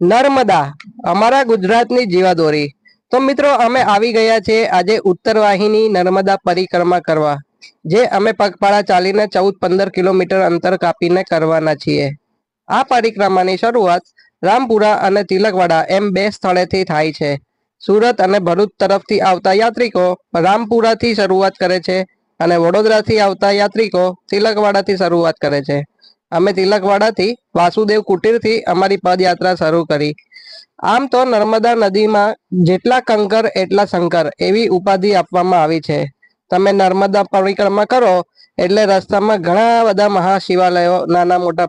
નર્મદા, અમારા ગુજરાતની જીવાદોરી. તો મિત્રો, અમે આવી ગયા છે આજે ઉત્તર વાહિની નર્મદા પરિક્રમા કરવા, જે અમે પગપાળા ચાલીને ચૌદ પંદર કિલોમીટર અંતર કાપીને કરવાના છીએ. આ પરિક્રમાની શરૂઆત રામપુરા અને તિલકવાડા એમ બે સ્થળેથી થાય છે. સુરત અને ભરૂચ તરફથી આવતા યાત્રિકો રામપુરાથી શરૂઆત કરે છે અને વડોદરાથી આવતા યાત્રિકો તિલકવાડાથી શરૂઆત કરે છે. અમે તિલકવાડાથી વાસુદેવ કુટીરથી અમારી પદયાત્રા શરૂ કરી. આમ તો નર્મદા નદીમાં જેટલા કંકર, એટલા શંકર એવી ઉપાધિ આપવામાં આવી છે. તમે નર્મદા પરિક્રમા કરો એટલે રસ્તામાં ઘણા બધા મહાશિવાલયો, નાના મોટા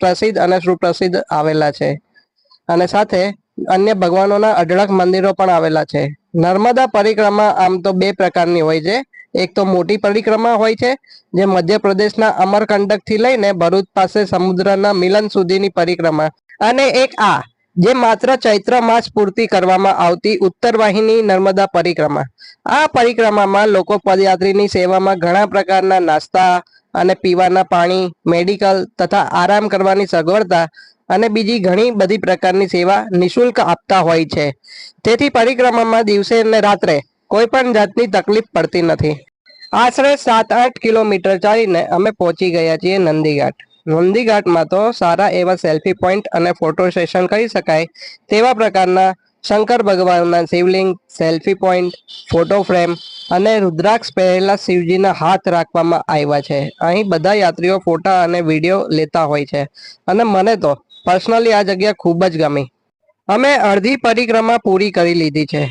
પ્રસિદ્ધ અને સુપ્રસિદ્ધ આવેલા છે. અને સાથે અન્ય ભગવાનોના અઢળક મંદિરો પણ આવેલા છે. નર્મદા પરિક્રમા આમ તો બે પ્રકારની હોય છે. એક તો મોટી પરિક્રમા હોય છે, જે મધ્યપ્રદેશના અમરકંટકથી લઈને ભરૂચ પાસે સમુદ્રના મિલન સુધીની પરિક્રમા. અને એક આ, જે માત્ર ચૈત્ર માસ પૂરતી કરવામાં આવતી ઉત્તર વાહિની નર્મદા પરિક્રમા. આ પરિક્રમામાં લોકો પદયાત્રીની સેવામાં ઘણા પ્રકારના નાસ્તા અને પીવાના પાણી, મેડિકલ તથા આરામ કરવાની સગવડતા અને બીજી ઘણી બધી પ્રકારની સેવા નિશુલ્ક આપતા હોય છે. તેથી પરિક્રમામાં દિવસે અને રાત્રે કોઈ પણ જાતની તકલીફ પડતી નથી. આશરે સાત આઠ કિલોમીટર ચાલીને અમે પહોંચી ગયા છીએ નંદીઘાટ. નંદીઘાટમાં તો સારા એવા સેલ્ફી પોઈન્ટ અને ફોટો સેશન કરી શકાય તેવા પ્રકારના શંકર ભગવાનના Shivling, selfie point, photo frame અને રુદ્રાક્ષ પહેરેલા શિવજીના હાથ રાખવામાં આવ્યા છે. અહીં બધા યાત્રીઓ ફોટા અને વીડિયો લેતા હોય છે અને મને તો પર્સનલી આ જગ્યા ખૂબ જ ગમી. અમે અડધી પરિક્રમા પૂરી કરી લીધી છે.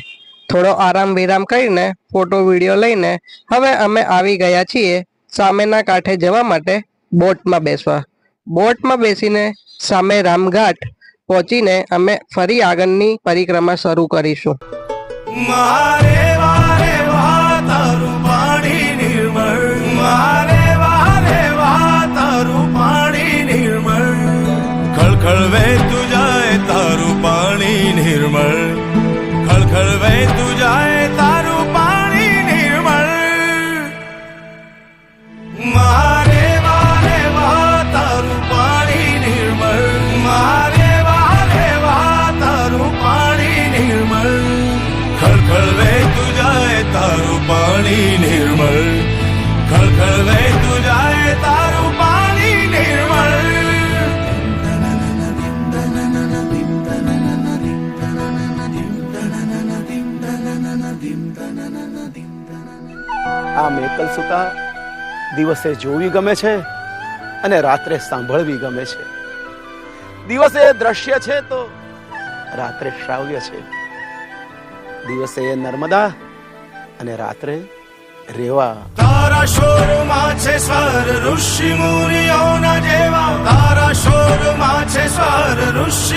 થોડો આરામ વિરામ કરીને ફોટો વીડિયો લઈને હવે અમે આવી ગયા છીએ સામેના કાંઠે જવા માટે બોટમાં બેસવા. બોટમાં બેસીને સામે રામઘાટ પહોંચીને અમે ફરી આગળની પરિક્રમા શરૂ કરીશું. તારું પાણી નિર્મળ. ખળખળ વહેતું આ મેકલ સુતા દિવસે જોવી ગમે છે અને રાત્રે સાંભળવી ગમે છે. દિવસે દ્રશ્ય છે તો રાત્રે શ્રાવ્ય છે. દિવસે નર્મદા અને રાત્રે રેવા. તારા શોરમાં છે સ્વર, ઋષિ મુનિઓના જેવા. તારા શોરમાં છે સ્વર, ઋષિ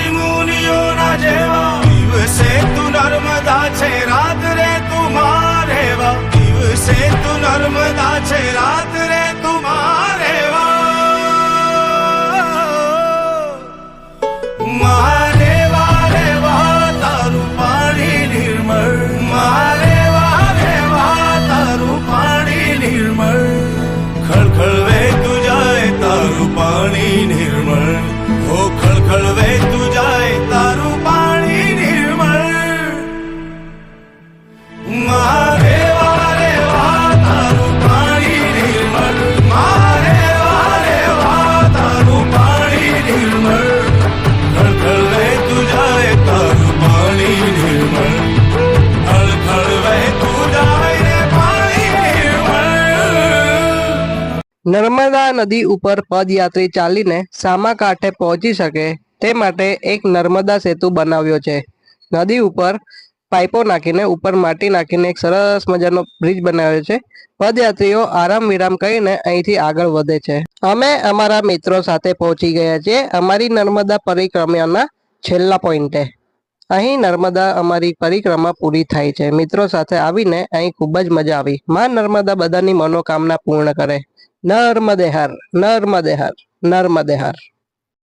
નર્મદા નદી ઉપર પદયાત્રી ચાલીને સામા કાંઠે પહોંચી શકે તે માટે એક નર્મદા સેતુ બનાવ્યો છે. નદી ઉપર પાઇપો નાખીને ઉપર માટી નાખીને એક સરસ મજાનો બ્રિજ બનાવ્યો છે. પદયાત્રીઓ આરામ વિરામ કરીને અહીંથી આગળ વધે છે. અમે અમારા મિત્રો સાથે પહોંચી ગયા છીએ અમારી નર્મદા પરિક્રમાના છેલ્લા પોઈન્ટે. અહીં નર્મદા અમારી પરિક્રમા પૂરી થાય છે. મિત્રો સાથે આવીને અહીં ખૂબ જ મજા આવી. માં નર્મદા બધાની મનોકામના પૂર્ણ કરે. નર્મદે હર નર્મદે હર નર્મદે હર